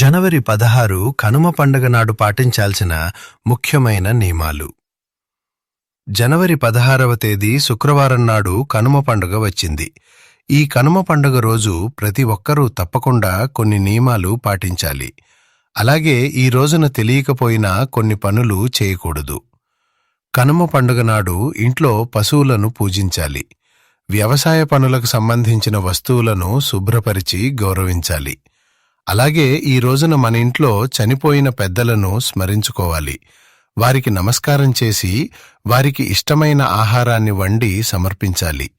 జనవరి పదహారు కనుమ పండగ నాడు పాటించాల్సిన ముఖ్యమైన నియమాలు. జనవరి పదహారవ తేదీ శుక్రవారం నాడు కనుమ పండుగ వచ్చింది. ఈ కనుమ పండుగ రోజు ప్రతి ఒక్కరూ తప్పకుండా కొన్ని నియమాలు పాటించాలి. అలాగే ఈ రోజున తెలియకపోయినా కొన్ని పనులు చేయకూడదు. కనుమ పండుగ నాడు ఇంట్లో పశువులను పూజించాలి. వ్యవసాయ పనులకు సంబంధించిన వస్తువులను శుభ్రపరిచి గౌరవించాలి. అలాగే ఈ రోజున మన ఇంట్లో చనిపోయిన పెద్దలను స్మరించుకోవాలి. వారికి నమస్కారం చేసి వారికి ఇష్టమైన ఆహారాన్ని వండి సమర్పించాలి.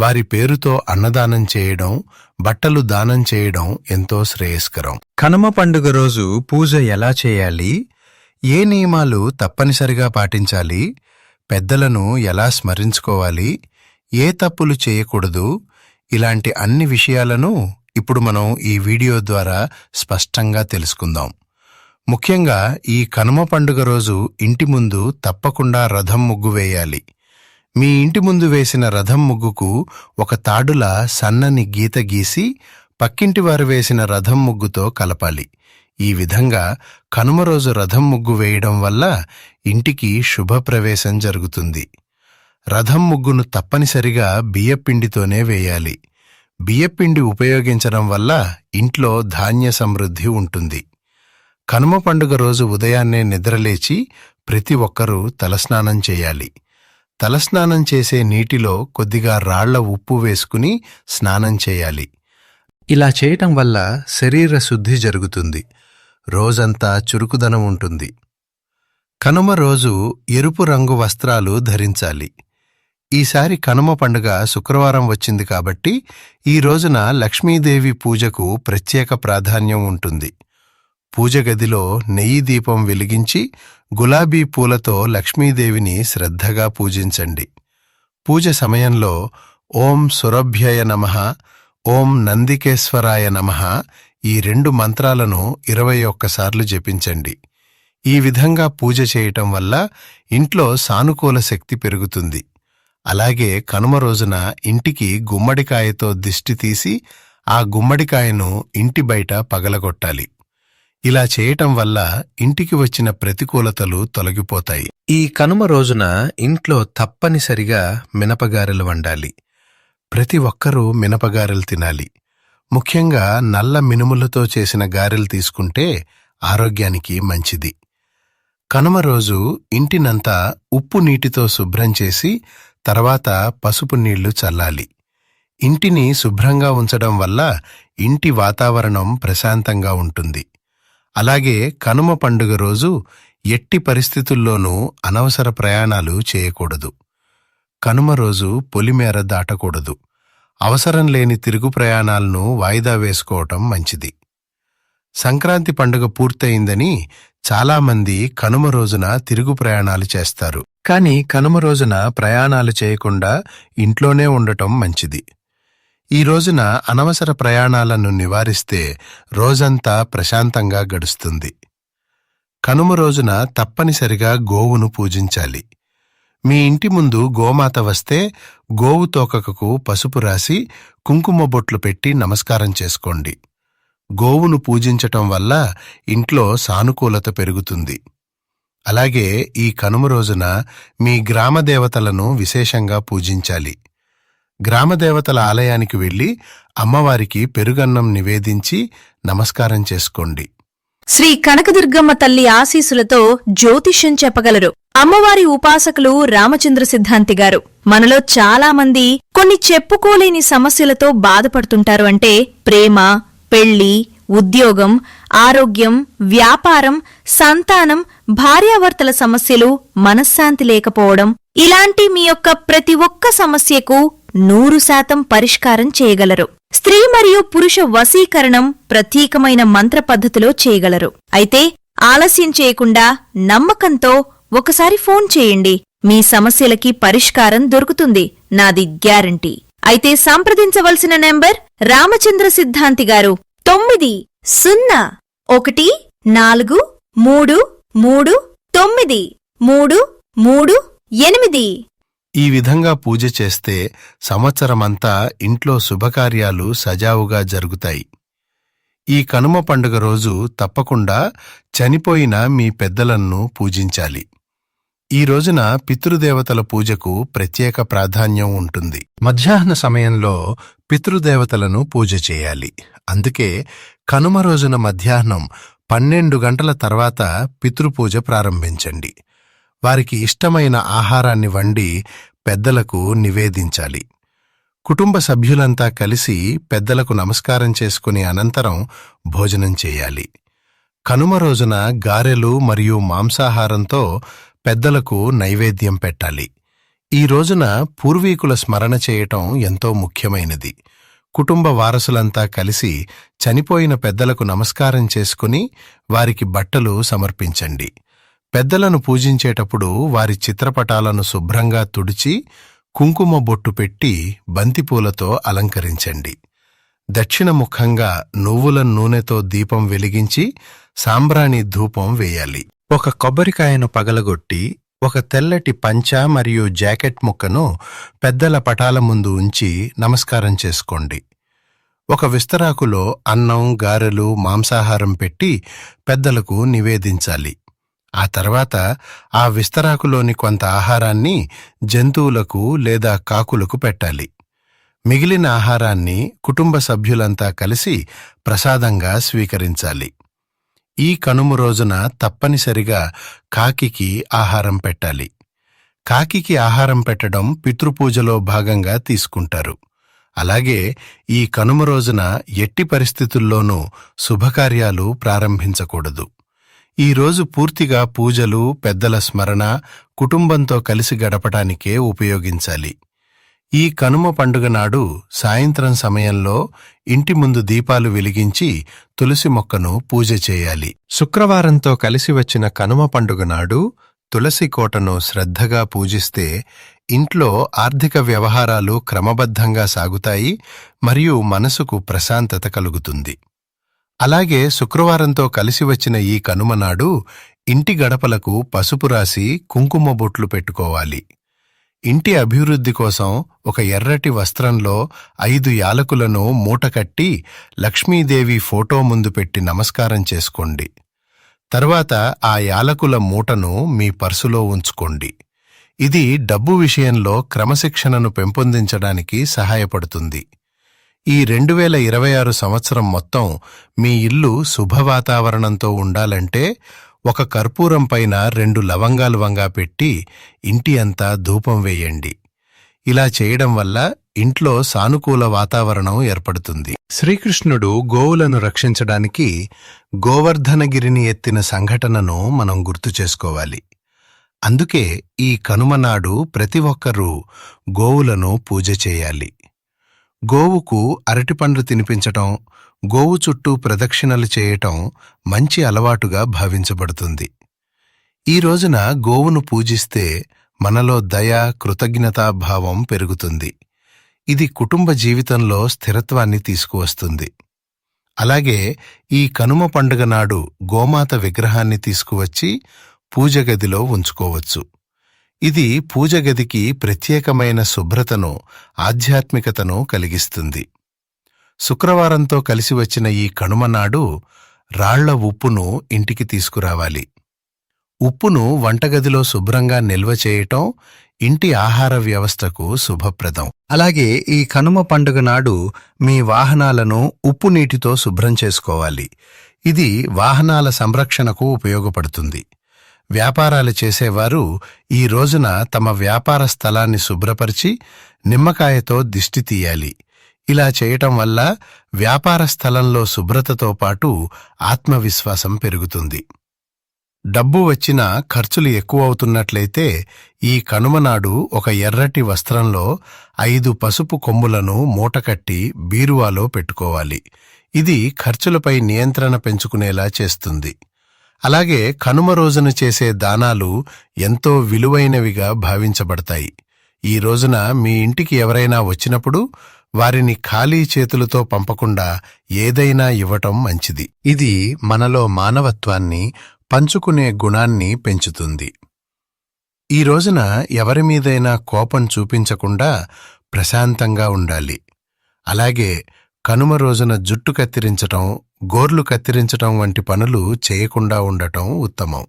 వారి పేరుతో అన్నదానం చేయడం బట్టలు దానం చేయడం ఎంతో శ్రేయస్కరం. కనుమ పండుగ రోజు పూజ ఎలా చేయాలి? ఏ నియమాలు తప్పనిసరిగా పాటించాలి? పెద్దలను ఎలా స్మరించుకోవాలి? ఏ తప్పులు చేయకూడదు? ఇలాంటి అన్ని విషయాలను ఇప్పుడు మనం ఈ వీడియో ద్వారా స్పష్టంగా తెలుసుకుందాం. ముఖ్యంగా ఈ కనుమ పండుగ రోజు ఇంటి ముందు తప్పకుండా రథం ముగ్గు వేయాలి. మీ ఇంటి ముందు వేసిన రథం ముగ్గుకు ఒక తాడుల సన్నని గీత గీసి పక్కింటి వారు వేసిన రథం ముగ్గుతో కలపాలి. ఈ విధంగా కనుమ రోజు రథం ముగ్గు వేయడం వల్ల ఇంటికి శుభప్రవేశం జరుగుతుంది. రథం ముగ్గును తప్పనిసరిగా బియ్యపిండితోనే వేయాలి. బియ్యపిండి ఉపయోగించడం వల్ల ఇంట్లో ధాన్య సమృద్ధి ఉంటుంది. కనుమ పండుగ రోజు ఉదయాన్నే నిద్రలేచి ప్రతి ఒక్కరూ తలస్నానం చేయాలి. తలస్నానం చేసే నీటిలో కొద్దిగా రాళ్ళ ఉప్పు వేసుకుని స్నానం చేయాలి. ఇలా చేయటం వల్ల శరీర శుద్ధి జరుగుతుంది. రోజంతా చురుకుదనం ఉంటుంది. కనుమ రోజు ఎరుపు రంగు వస్త్రాలు ధరించాలి. ఈసారి కనుమ పండుగ శుక్రవారం వచ్చింది కాబట్టి ఈ రోజున లక్ష్మీదేవి పూజకు ప్రత్యేక ప్రాధాన్యం ఉంటుంది. పూజ గదిలో నెయ్యి దీపం వెలిగించి గులాబీ పూలతో లక్ష్మీదేవిని శ్రద్ధగా పూజించండి. పూజ సమయంలో ఓం సురభ్యయ నమః ఓం నందికేశ్వరాయ నమః ఈ రెండు మంత్రాలను ఇరవై ఒక్కసార్లు జపించండి. ఈ విధంగా పూజ చేయటం వల్ల ఇంట్లో సానుకూల శక్తి పెరుగుతుంది. అలాగే కనుమ రోజున ఇంటికి గుమ్మడికాయతో దిష్టి తీసి ఆ గుమ్మడికాయను ఇంటి బయట పగలగొట్టాలి. ఇలా చేయటం వల్ల ఇంటికి వచ్చిన ప్రతికూలతలు తొలగిపోతాయి. ఈ కనుమ రోజున ఇంట్లో తప్పనిసరిగా మినపగారెలు వండాలి. ప్రతి ఒక్కరూ మినపగారెలు తినాలి. ముఖ్యంగా నల్ల మినుములతో చేసిన గారెలు తీసుకుంటే ఆరోగ్యానికి మంచిది. కనుమ రోజు ఇంటినంతా ఉప్పు నీటితో శుభ్రం చేసి తర్వాత పసుపు నీళ్ళు చల్లాలి. ఇంటిని శుభ్రంగా ఉంచడం వల్ల ఇంటి వాతావరణం ప్రశాంతంగా ఉంటుంది. అలాగే కనుమ పండుగ రోజు ఎట్టి పరిస్థితుల్లోనూ అనవసర ప్రయాణాలు చేయకూడదు. కనుమ రోజు పొలిమేర దాటకూడదు. అవసరం లేని తిరుగు ప్రయాణాలను వాయిదా వేసుకోవటం మంచిది. సంక్రాంతి పండుగ పూర్తయిందని చాలామంది కనుమ రోజున తిరుగు ప్రయాణాలు చేస్తారు. కానీ కనుమ రోజున ప్రయాణాలు చేయకుండా ఇంట్లోనే ఉండటం మంచిది. ఈ రోజున అనవసర ప్రయాణాలను నివారిస్తే రోజంతా ప్రశాంతంగా గడుస్తుంది. కనుమ రోజున తప్పనిసరిగా గోవును పూజించాలి. మీ ఇంటి ముందు గోమాత వస్తే గోవు తోకకు పసుపు రాసి కుంకుమ బొట్లు పెట్టి నమస్కారం చేసుకోండి. గోవును పూజించటం వల్ల ఇంట్లో సానుకూలత పెరుగుతుంది. అలాగే ఈ కనుమ రోజున మీ గ్రామ దేవతలను విశేషంగా పూజించాలి. గ్రామదేవతల ఆలయానికి వెళ్ళి అమ్మవారికి పెరుగన్నం నివేదించి నమస్కారం చేసుకోండి. శ్రీ కనకదుర్గమ్మ తల్లి ఆశీసులతో జ్యోతిష్యం చెప్పగలరు. అమ్మవారి ఉపాసకులు రామచంద్ర సిద్ధాంతి గారు. మనలో చాలా మంది కొన్ని చెప్పుకోలేని సమస్యలతో బాధపడుతుంటారు అంటే ప్రేమ పెళ్ళి ఉద్యోగం ఆరోగ్యం వ్యాపారం సంతానం భార్యాభర్తల సమస్యలు మనశ్శాంతి లేకపోవడం ఇలాంటి మీ యొక్క ప్రతి ఒక్క సమస్యకు నూరు శాతం పరిష్కారం చేయగలరు. స్త్రీ మరియు పురుష వశీకరణం ప్రత్యేకమైన మంత్ర పద్ధతిలో చేయగలరు. అయితే ఆలస్యం చేయకుండా నమ్మకంతో ఒకసారి ఫోన్ చేయండి. మీ సమస్యలకి పరిష్కారం దొరుకుతుంది. నాది గ్యారంటీ. అయితే సంప్రదించవలసిన నెంబర్ రామచంద్ర సిద్ధాంతి గారు. తొమ్మిది సున్నా ఒకటి నాలుగు మూడు మూడు తొమ్మిది మూడు మూడు ఎనిమిది. ఈ విధంగా పూజ చేస్తే సంవత్సరమంతా ఇంట్లో శుభకార్యాలు సజావుగా జరుగుతాయి. ఈ కనుమ పండుగ రోజు తప్పకుండా చనిపోయిన మీ పెద్దలను పూజించాలి. ఈ రోజున పితృదేవతల పూజకు ప్రత్యేక ప్రాధాన్యం ఉంటుంది. మధ్యాహ్న సమయంలో పితృదేవతలను పూజ చేయాలి. అందుకే కనుమ రోజున మధ్యాహ్నం పన్నెండు గంటల తర్వాత పితృపూజ ప్రారంభించండి. వారికి ఇష్టమైన ఆహారాన్ని వండి పెద్దలకు నివేదించాలి. కుటుంబ సభ్యులంతా కలిసి పెద్దలకు నమస్కారం చేసుకుని అనంతరం భోజనం చేయాలి. కనుమ రోజున గారెలు మరియు మాంసాహారంతో పెద్దలకు నైవేద్యం పెట్టాలి. ఈ రోజున పూర్వీకుల స్మరణ చేయటం ఎంతో ముఖ్యమైనది. కుటుంబ వారసులంతా కలిసి చనిపోయిన పెద్దలకు నమస్కారం చేసుకుని వారికి బట్టలు సమర్పించండి. పెద్దలను పూజించేటప్పుడు వారి చిత్రపటాలను శుభ్రంగా తుడిచి కుంకుమ బొట్టు పెట్టి బంతిపూలతో అలంకరించండి. దక్షిణముఖంగా నువ్వుల నూనెతో దీపం వెలిగించి సాంబ్రాణి ధూపం వేయాలి. ఒక కొబ్బరికాయను పగలగొట్టి ఒక తెల్లటి పంచ మరియు జాకెట్ ముక్కను పెద్దల పటాల ముందు ఉంచి నమస్కారం చేసుకోండి. ఒక విస్తరాకులో అన్నం గారెలు మాంసాహారం పెట్టి పెద్దలకు నివేదించాలి. ఆ తర్వాత ఆ విస్తరాకులోని కొంత ఆహారాన్ని జంతువులకు లేదా కాకులకు పెట్టాలి. మిగిలిన ఆహారాన్ని కుటుంబ సభ్యులంతా కలిసి ప్రసాదంగా స్వీకరించాలి. ఈ కనుమ రోజున తప్పనిసరిగా కాకికి ఆహారం పెట్టాలి. కాకికి ఆహారం పెట్టడం పితృపూజలో భాగంగా తీసుకుంటారు. అలాగే ఈ కనుమ రోజున ఎట్టి పరిస్థితుల్లోనూ శుభకార్యాలు ప్రారంభించకూడదు. ఈ రోజు పూర్తిగా పూజలు పెద్దల స్మరణ కుటుంబంతో కలిసి గడపటానికే ఉపయోగించాలి. ఈ కనుమ పండుగ నాడు సాయంత్రం సమయంలో ఇంటి ముందు దీపాలు వెలిగించి తులసి మొక్కను పూజ చేయాలి. శుక్రవారంతో కలిసి వచ్చిన కనుమ పండుగ నాడు తులసి కోటను శ్రద్ధగా పూజిస్తే ఇంట్లో ఆర్థిక వ్యవహారాలు క్రమబద్ధంగా సాగుతాయి మరియు మనసుకు ప్రశాంతత కలుగుతుంది. అలాగే శుక్రవారంతో కలిసి వచ్చిన ఈ కనుమ నాడు ఇంటి గడపలకు పసుపు రాసి కుంకుమ బొట్లు పెట్టుకోవాలి. ఇంటి అభివృద్ధి కోసం ఒక ఎర్రటి వస్త్రంలో ఐదు యాలకులను మూటకట్టి లక్ష్మీదేవి ఫోటో ముందు పెట్టి నమస్కారం చేసుకోండి. తర్వాత ఆ యాలకుల మూటను మీ పర్సులో ఉంచుకోండి. ఇది డబ్బు విషయంలో క్రమశిక్షణను పెంపొందించడానికి సహాయపడుతుంది. ఈ రెండు వేల ఇరవై ఆరు సంవత్సరం మొత్తం మీ ఇల్లు శుభ వాతావరణంతో ఉండాలంటే ఒక కర్పూరం పైన రెండు లవంగాలు వంగా పెట్టి ఇంటి అంతా ధూపం వేయండి. ఇలా చేయడం వల్ల ఇంట్లో సానుకూల వాతావరణం ఏర్పడుతుంది. శ్రీకృష్ణుడు గోవులను రక్షించడానికి గోవర్ధనగిరిని ఎత్తిన సంఘటనను మనం గుర్తు చేసుకోవాలి. అందుకే ఈ కనుమనాడు ప్రతి ఒక్కరూ గోవులను పూజ చేయాలి. గోవుకు అరటిపండ్లు తినిపించటం గోవు చుట్టూ ప్రదక్షిణలు చేయటం మంచి అలవాటుగా భావించబడుతుంది. ఈ రోజున గోవును పూజిస్తే మనలో దయ కృతజ్ఞతాభావం పెరుగుతుంది. ఇది కుటుంబ జీవితంలో స్థిరత్వాన్ని తీసుకువస్తుంది. అలాగే ఈ కనుమ పండుగ నాడు గోమాత విగ్రహాన్ని తీసుకువచ్చి పూజగదిలో ఉంచుకోవచ్చు. ఇది పూజగదికి ప్రత్యేకమైన శుభ్రతను ఆధ్యాత్మికతను కలిగిస్తుంది. శుక్రవారంతో కలిసి వచ్చిన ఈ కనుమ నాడు రాళ్ళ ఉప్పును ఇంటికి తీసుకురావాలి. ఉప్పును వంటగదిలో శుభ్రంగా నిల్వ చేయటం ఇంటి ఆహార వ్యవస్థకు శుభప్రదం. అలాగే ఈ కనుమ పండుగ నాడు మీ వాహనాలను ఉప్పు నీటితో శుభ్రం చేసుకోవాలి. ఇది వాహనాల సంరక్షణకు ఉపయోగపడుతుంది. వ్యాపారాలు చేసేవారు ఈ రోజున తమ వ్యాపార స్థలాన్ని శుభ్రపరిచి నిమ్మకాయతో దిష్టి తీయాలి. ఇలా చేయటం వల్ల వ్యాపార స్థలంలో శుభ్రతతో పాటు ఆత్మవిశ్వాసం పెరుగుతుంది. డబ్బు వచ్చినా ఖర్చులు ఎక్కువవుతున్నట్లయితే ఈ కనుమనాడు ఒక ఎర్రటి వస్త్రంలో ఐదు పసుపు కొమ్ములను మూటకట్టి బీరువాలో పెట్టుకోవాలి. ఇది ఖర్చులపై నియంత్రణ పెంచుకునేలా చేస్తుంది. అలాగే కనుమ రోజున చేసే దానాలు ఎంతో విలువైనవిగా భావించబడతాయి. ఈ రోజున మీ ఇంటికి ఎవరైనా వచ్చినప్పుడు వారిని ఖాళీ చేతులతో పంపకుండా ఏదైనా ఇవ్వటం మంచిది. ఇది మనలో మానవత్వాన్ని పంచుకునే గుణాన్ని పెంచుతుంది. ఈ రోజున ఎవరి మీదైనా కోపం చూపించకుండా ప్రశాంతంగా ఉండాలి. అలాగే కనుమ రోజున జుట్టు కత్తిరించటం గోర్లు కత్తిరించటం వంటి పనులు చేయకుండా ఉండటం ఉత్తమం.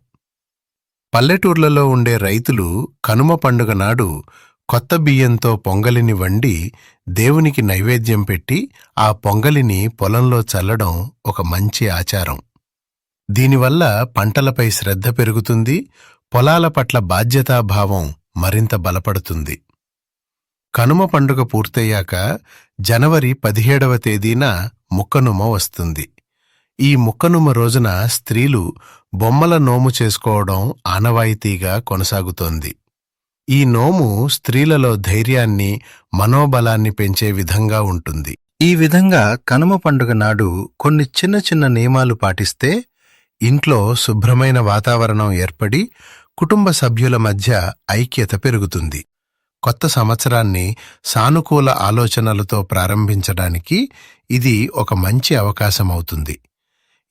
పల్లెటూర్లలో ఉండే రైతులు కనుమ పండుగ నాడు కొత్త బియ్యంతో పొంగలిని వండి దేవునికి నైవేద్యం పెట్టి ఆ పొంగలిని పొలంలో చల్లడం ఒక మంచి ఆచారం. దీనివల్ల పంటలపై శ్రద్ధ పెరుగుతుంది పొలాల పట్ల బాధ్యతాభావం మరింత బలపడుతుంది. కనుమ పండుగ పూర్తయ్యాక జనవరి పదిహేడవ తేదీన ముక్కనుమ వస్తుంది. ఈ ముక్కనుమ రోజున స్త్రీలు బొమ్మల నోము చేసుకోవడం ఆనవాయితీగా కొనసాగుతోంది. ఈ నోము స్త్రీలలో ధైర్యాన్ని మనోబలాన్ని పెంచే విధంగా ఉంటుంది. ఈ విధంగా కనుమ పండుగ నాడు కొన్ని చిన్న చిన్న నియమాలు పాటిస్తే ఇంట్లో శుభ్రమైన వాతావరణం ఏర్పడి కుటుంబ సభ్యుల మధ్య ఐక్యత పెరుగుతుంది. కొత్త సంవత్సరాన్ని సానుకూల ఆలోచనలతో ప్రారంభించడానికి ఇది ఒక మంచి అవకాశం అవుతుంది.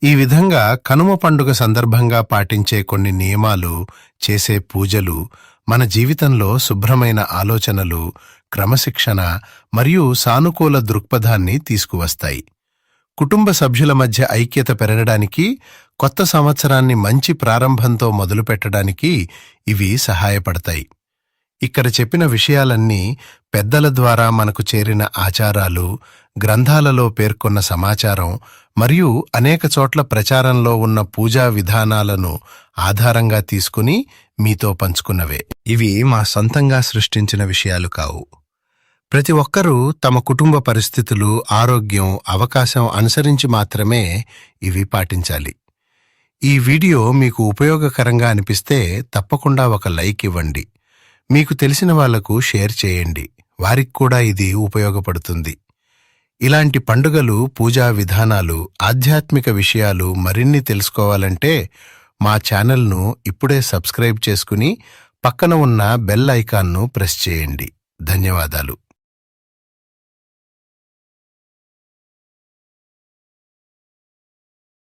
ఈ విధంగా కనుమ పండుగ సందర్భంగా పాటించే కొన్ని నియమాలు చేసే పూజలు మన జీవితంలో శుభ్రమైన ఆలోచనలు క్రమశిక్షణ మరియు సానుకూల దృక్పథాన్ని తీసుకువస్తాయి. కుటుంబ సభ్యుల మధ్య ఐక్యత పెరగడానికి కొత్త సంవత్సరాన్ని మంచి ప్రారంభంతో మొదలుపెట్టడానికి ఇవి సహాయపడతాయి. ఇక్కడ చెప్పిన విషయాలన్నీ పెద్దల ద్వారా మనకు చేరిన ఆచారాలు గ్రంథాలలో పేర్కొన్న సమాచారం మరియు అనేక చోట్ల ప్రచారంలో ఉన్న పూజా విధానాలను ఆధారంగా తీసుకుని మీతో పంచుకున్నవే. ఇవి మా సొంతంగా సృష్టించిన విషయాలు కావు. ప్రతి ఒక్కరూ తమ కుటుంబ పరిస్థితులు ఆరోగ్యం అవకాశం అనుసరించి మాత్రమే ఇవి పాటించాలి. ఈ వీడియో మీకు ఉపయోగకరంగా అనిపిస్తే తప్పకుండా ఒక లైక్ ఇవ్వండి. మీకు తెలిసిన వాళ్ళకు షేర్ చేయండి. వారికి కూడా ఇది ఉపయోగపడుతుంది. ఇలాంటి పండుగలు పూజా విధానాలు ఆధ్యాత్మిక విషయాలు మరిన్ని తెలుసుకోవాలంటే మా ఛానల్ను ఇప్పుడే సబ్స్క్రైబ్ చేసుకుని పక్కన ఉన్న బెల్ ఐకాన్ను ప్రెస్ చేయండి. ధన్యవాదాలు.